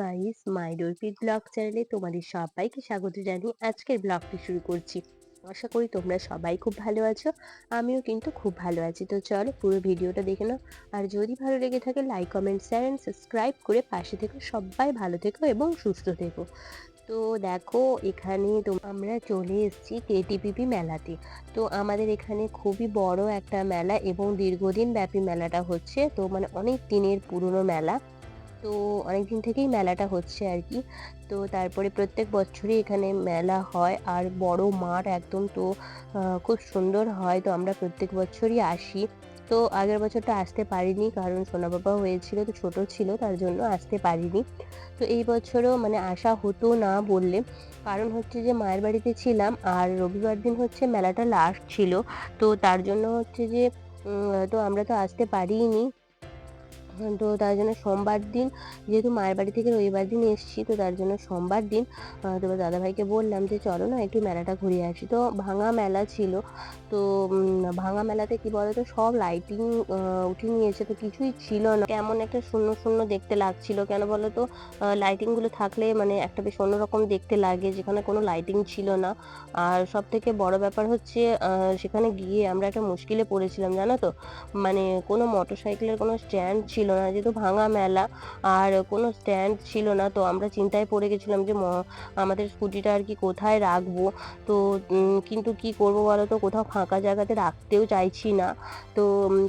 Guys my ডলফিট blog চ্যানেলে তোমাদের সবাইকে স্বাগত জানিয়ে আজকের ব্লগটি শুরু করছি। আশা করি তোমরা সবাই খুব ভালো আছো, আমিও কিন্তু খুব ভালো আছি। তো চলো পুরো ভিডিওটা দেখে নাও। আর যদি ভালো লেগে থাকে like comment share and subscribe করে পাশে থেকো, সবাই ভালো থেকো এবং সুস্থ থেকো। তো দেখো, এখানে তো আমরা চলে এসেছি কেটিপিপি মেলাতে। তো আমাদের এখানে খুবই বড় একটা মেলা এবং দীর্ঘদিন ব্যাপী মেলাটা হচ্ছে। তো মানে অনেক দিনের পুরনো মেলা। তো অনেক দিন থেকেই মেলাটা হচ্ছে আর কি। তো তারপরে প্রত্যেক বছরই এখানে মেলা হয় আর বড় মাঠ একদম তো খুব সুন্দর হয়। তো আমরা প্রত্যেক বছরই আসি। তো আগের বছরটা আসতে পারিনি কারণ সোনা বাবা হয়েছিল তো ছোট ছিল তার জন্য আসতে পারিনি। তো এই বছরও মানে আসা হতো না বললে। কারণ হচ্ছে যে মায়ের বাড়িতে ছিলাম আর রবিবার দিন হচ্ছে মেলাটা লাস্ট ছিল। তো তার জন্য হচ্ছে যে তো আমরা তো আসতে পারিনি। তো তার জন্য সোমবার দিন, যেহেতু মায়ের বাড়ি থেকে রবিবার দিন এসেছি, তো তার জন্য সোমবার দিন তোমার দাদাভাইকে বললাম যে চলো না একটু মেলাটা ঘুরে আসি। তো ভাঙা মেলা ছিল, তো ভাঙা মেলাতে কি বলতো, সব লাইটিং উঠে নিয়েছে, তো কিছুই ছিল না। কেমন একটা শূন্য শূন্য দেখতে লাগছিল, কেন বলো তো লাইটিংগুলো থাকলে মানে একটা বেশ অন্যরকম দেখতে লাগে, যেখানে কোনো লাইটিং ছিল না। আর সব থেকে বড় ব্যাপার হচ্ছে সেখানে গিয়ে আমরা একটা মুশকিলে পড়েছিলাম, জানো তো? মানে কোনো মোটর সাইকেলের কোনো স্ট্যান্ড ছিল না। যেহেতু ভাঙা মেলা আর কোনো স্ট্যান্ড ছিল না, তো আমরা চিন্তায় পড়ে গেছিলাম যে আমাদের স্কুটিটা আর কি কোথায় রাখব? তো কিন্তু কি করব বলো তো? কোথাও ফাঁকা জায়গাতে রাখতেও চাইছি না। তো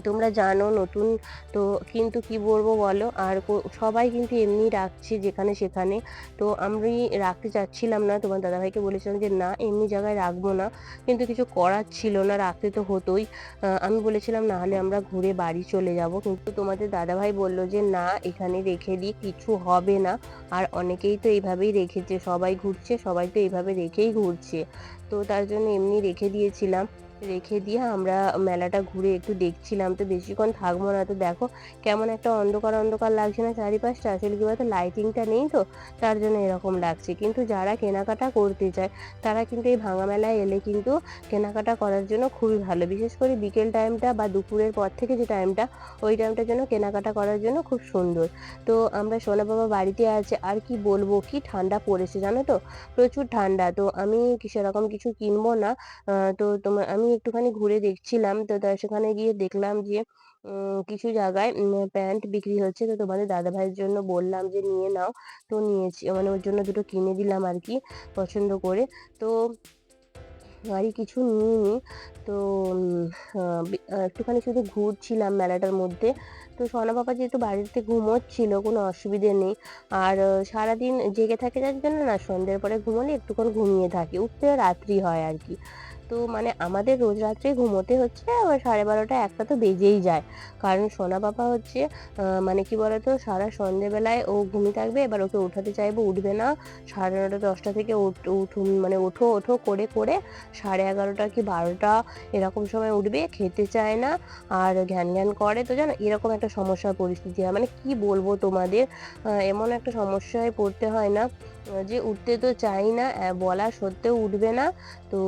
তোমরা জানো নতুন, তো কিন্তু কি বলব বলো? আর সবাই কিন্তু এমনি রাখছে যেখানে সেখানে। তো আমি রাখতে চাচ্ছিলাম না। তোমার দাদাভাইকে বলেছিলাম যে, না, এমনি জায়গায় রাখব না। কিন্তু কিছু করার ছিল না, রাখতে তো হতোই। আমি বলেছিলাম না হলে আমরা ঘুরে বাড়ি চলে যাব। কিন্তু তোমাদের দাদাভাই সবাই বলল যে, না, এখানে রেখে দিই, কিছু হবে না। আর অনেকেই তো এইভাবেই রেখেছে, সবাই ঘুরছে, সবাই তো এইভাবে রেখেই ঘুরছে। তো তার জন্য এমনি রেখে দিয়েছিলাম। রেখে দিয়ে আমরা মেলাটা ঘুরে একটু দেখছিলাম। তো বেশিক্ষণ থাকব না। তো দেখো কেমন একটা অন্ধকার অন্ধকার লাগছে না চারিপাশটা? আসলে কি বলতো? লাইটিংটা নেই তো, তার জন্য এরকম লাগছে। কিন্তু যারা কেনাকাটা করতে চায়, তারা কিন্তু এই ভাঙা মেলায় এলে কিন্তু কেনাকাটা করার জন্য খুবই ভালো। বিশেষ করে বিকেল টাইমটা বা দুপুরের পর থেকে যে টাইমটা ওই টাইমটার জন্য কেনাকাটা করার জন্য খুব সুন্দর। তো আমরা সোনা বাবা বাড়িতে আছে, আর কি বলব? কি ঠান্ডা পড়েছে জানো তো? প্রচুর ঠান্ডা। তো আমি সেরকম কিছু কিনবো না? তো তোমার আমি একটুখানি ঘুরে দেখছিলাম, তো সেখানে গিয়ে দেখলাম যে কিছু জায়গায় প্যান্ট বিক্রি হচ্ছে। তো তোমাদের দাদা ভাইয়ের জন্য বললাম যে, নিয়ে নাও। তো নিয়েছি মানে ওর জন্য দুটো কিনে দিলাম আর কি, পছন্দ করে। তো আর কিছু নিইনি, তো একটুখানি শুধু ঘুরছিলাম মেলাটার মধ্যে। তো সোনা বাবা যেহেতু বাড়িতে ঘুমোচ্ছিল, কোনো অসুবিধে নেই। আর সারাদিন জেগে থাকে যার জন্য না, সন্ধ্যের পরে ঘুমোলে একটুক্ষণ ঘুমিয়ে থাকে, উঠতে রাত্রি হয় আর কি। তো মানে আমাদের রোজ রাত্রে ঘুমোতে হচ্ছে, আবার সাড়ে বারোটা একটা তো বেজেই যায়। কারণ সোনা বাবা হচ্ছে মানে কি বলতো, সারা সন্ধেবেলায় ও ঘুমিয়ে থাকবে, এবার ওকে উঠাতে চাইব, উঠবে না। সাড়ে নটা দশটা থেকে উঠুন মানে ওঠো ওঠো, করে করে সাড়ে এগারোটা কি বারোটা এরকম সময় উঠবে, খেতে চায় না, আর ঘ্যান ঘ্যান করে। তো জানো, এরকম একটা সমস্যার পরিস্থিতি হয়। মানে কি বলব তোমাদের এমন একটা সমস্যায় পড়তে হয় না। যে উঠতে তো চাই না বলা সত্ত্বেও উঠবে না, তো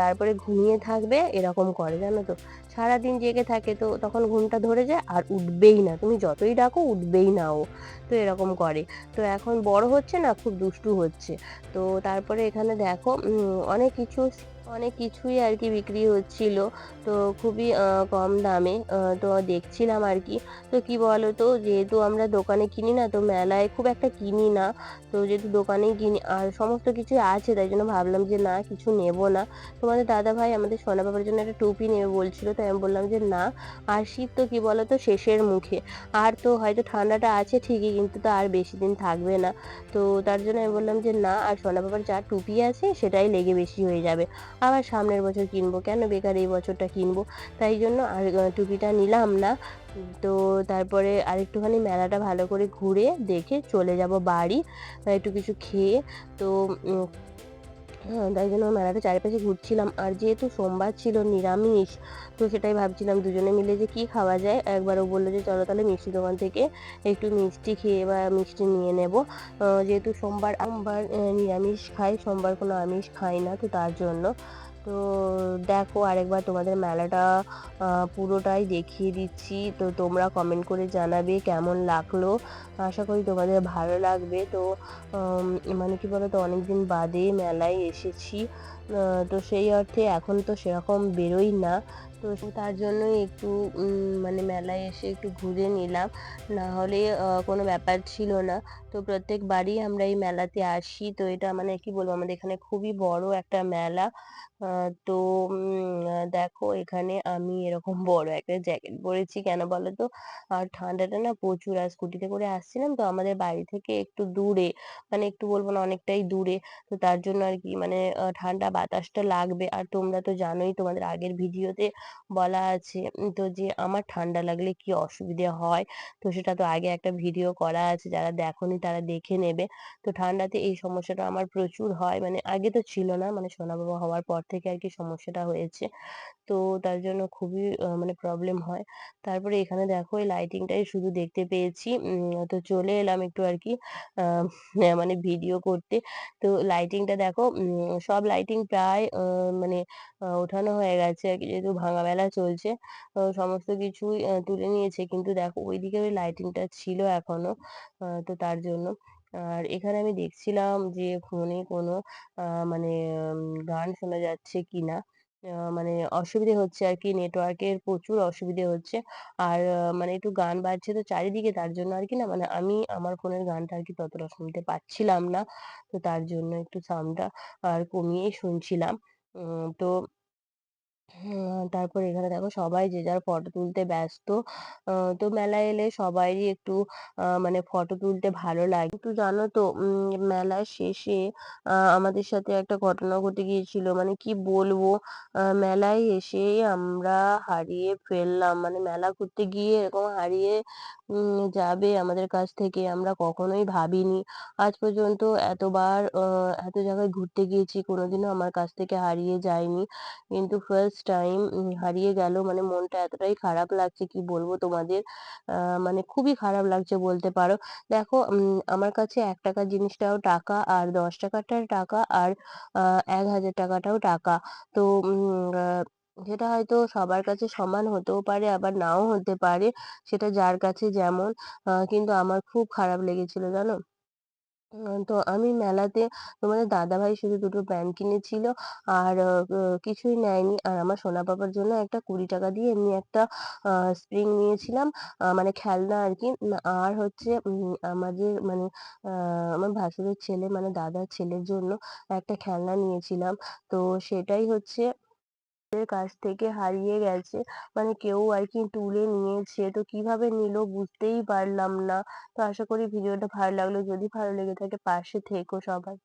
তারপরে ঘুমিয়ে থাকবে, এরকম করে, জানো তো। সারাদিন জেগে থাকে তো তখন ঘুমটা ধরে যায়, আর উঠবেই না। তুমি যতই ডাকো, উঠবেই না ও। তো এরকম করে। তো এখন বড় হচ্ছে না, খুব দুষ্টু হচ্ছে। তো তারপরে এখানে দেখো অনেক কিছু অনেক কিছুই আর কি বিক্রি হচ্ছিল। তো খুবই কম দামে তো দেখছিলাম আর কি। তো কি বলো তো যেহেতু আমরা দোকানে কিনি না, তো মেলায় খুব একটা কিনি না। তো যেহেতু দোকানেই কিনি, আর সমস্ত কিছুই আছে, তাই জন্য ভাবলাম যে না, কিছু নেব না। তোমাদের দাদা ভাই আমাদের সোনা বাবার জন্য একটা টুপি নেবে বলছিল, তাই আমি বললাম যে না, আর শীত তো কি বলো তো শেষের মুখে। আর তো হয়তো ঠান্ডাটা আছে ঠিকই, কিন্তু তো আর বেশি দিন থাকবে না। তো তার জন্য আমি বললাম যে না, আর সোনা বাবার যা টুপি আছে, সেটাই লেগে বেশি হয়ে যাবে। আবার সামনের বছর কিনবো। কেন বেকার এই বছরটা কিনবো? তাই জন্য আর টুপিটা নিলাম না। তো তারপরে আরেকটুখানি মেলাটা ভালো করে ঘুরে দেখে চলে যাব বাড়ি, একটু কিছু খেয়ে। তো তাই জন্য মেলাতে চারিপাশে ঘুরছিলাম। আর যেহেতু সোমবার ছিল নিরামিষ, তো সেটাই ভাবছিলাম দুজনে মিলে যে কি খাওয়া যায়। একবার ও বলল যে চলো তাহলে মিষ্টি দোকান থেকে একটু মিষ্টি খেয়ে বা মিষ্টি নিয়ে নেব। যেহেতু সোমবার আমবার নিরামিষ খাই, সোমবার কোনো আমিষ খাই না, তো তার জন্য তো দেখো আরেকবার তোমাদের মেলাটা পুরোটাই দেখিয়ে দিচ্ছি। তো তোমরা কমেন্ট করে জানাবে কেমন লাগল। আশা করি তোমাদের ভালো লাগবে। তো মানে কি বলো তো অনেকদিন বাদে মেলায় এসেছি। তো সেই অর্থে এখন তো সেরকম বেরোই না। তো তার জন্যই একটু মানে মেলায় এসে একটু ঘুরে নিলাম। না হলে কোনো ব্যাপার ছিল না। তো প্রত্যেকবারই আমরা এই মেলাতে আসি। তো এটা মানে কি বলব? আমাদের এখানে খুবই বড় একটা মেলা। তো দেখো, এখানে আমি এরকম বড় একটা জ্যাকেট পরেছি। কেন বলো তো? আর ঠান্ডাটা না প্রচুর। আর স্কুটিতে করে আসছিলাম তো আমাদের বাড়ি থেকে একটু দূরে। মানে একটু বলব না অনেকটাই দূরে। তো তার জন্য আর কি মানে ঠান্ডা বাতাসটা লাগবে। আর তোমরা তো জানোই তোমাদের আগের ভিডিওতে বলা আছে। তো যে আমার ঠান্ডা লাগলে কি অসুবিধে হয়? তো সেটা তো আগে একটা ভিডিও করা আছে, যারা দেখোনি তারা দেখে নেবে। তো ঠান্ডাতে এই সমস্যাটা আমার প্রচুর হয়। মানে আগে তো ছিল না মানে সোনা বাবা হওয়ার পর থেকে আর কি সমস্যাটা হয়েছে। তো তার জন্য খুবই মানে প্রবলেম হয়। তারপরে এখানে দেখো এই লাইটিংটাই শুধু দেখতে পেয়েছি। তো চলে এলাম একটু আর কি মানে ভিডিও করতে। তো লাইটিংটা দেখো সব লাইটিং প্রায় মানে ওঠানো হয়ে গেছে আর কি। যেহেতু ভাঙা মেলা চলছে। সমস্ত কিছুই তুলে নিয়েছে। কিন্তু দেখো, ওইদিকে ওই লাইটিংটা ছিল এখনও তো তার জন্য। আর এখানে আমি দেখছিলাম যে ফোনে কোনো মানে গান শোনা যাচ্ছে কিনা। মানে অসুবিধে হচ্ছে আর কি নেটওয়ার্কের প্রচুর অসুবিধে হচ্ছে। আর মানে একটু গান বাজছে তো চারিদিকে, তার জন্য আর কি না মানে আমি আমার ফোনের গানটা আর কি ততটা শুনতে পাচ্ছিলাম না। তো তার জন্য একটু সাউন্ডটা আর কমিয়েই শুনছিলাম। তো তারপর এখানে দেখো সবাই যে যার ফটো তুলতে ব্যস্ত। তো মেলায় এলে সবারই একটু মানে ফটো তুলতে ভালো লাগে। কিন্তু জানো তো মেলার শেষে আমাদের সাথে একটা ঘটনা ঘটে গিয়েছিল। মানে কি বলব মেলায় এসে আমরা হারিয়ে ফেললাম। মানে মেলা ঘুরতে গিয়ে এরকম হারিয়ে যাবে আমাদের কাছ থেকে আমরা কখনোই ভাবিনি। আজ পর্যন্ত এতবার এত জায়গায় ঘুরতে গিয়েছি, কোনোদিনও আমার কাছ থেকে হারিয়ে যায়নি। কিন্তু ফার্স্ট টাইম হারিয়ে গেল। মানে মনটা এতটাই খারাপ লাগছে, কি বলব তোমাদের? মানে খুবই খারাপ লাগছে বলতে পারো। দেখো আমার কাছে এক টাকার জিনিসটাও টাকা, আর দশ টাকাটার টাকা, আর এক হাজার টাকাটাও টাকা। তো সেটা হয়তো সবার কাছে সমান হতেও পারে, আবার নাও হতে পারে, সেটা যার কাছে যেমন। কিন্তু আমার খুব খারাপ লেগেছিল, জানো? তো আমি মেলাতে তোমাদের দাদাভাই শুধু দুটো প্যান্ট কিনেছিল আর কিছুই নেয়নি। আর আমার সোনা পাপার জন্য একটা কুড়ি টাকা দিয়ে এমনি একটা স্প্রিং নিয়েছিলাম মানে খেলনা আর কি। আর হচ্ছে আমাদের মানে আমার ভাসুরের ছেলে মানে দাদার ছেলের জন্য একটা খেলনা নিয়েছিলাম। তো সেটাই হচ্ছে কাছ থেকে হারিয়ে গেছে। মানে কেউ আর কি তুলে নিয়েছে। তো কীভাবে নিল বুঝতেই পারলাম না। তো আশা করি ভিডিওটা ভালো লাগল। যদি ভালো লেগে থাকে পাশে থেকো সবাই।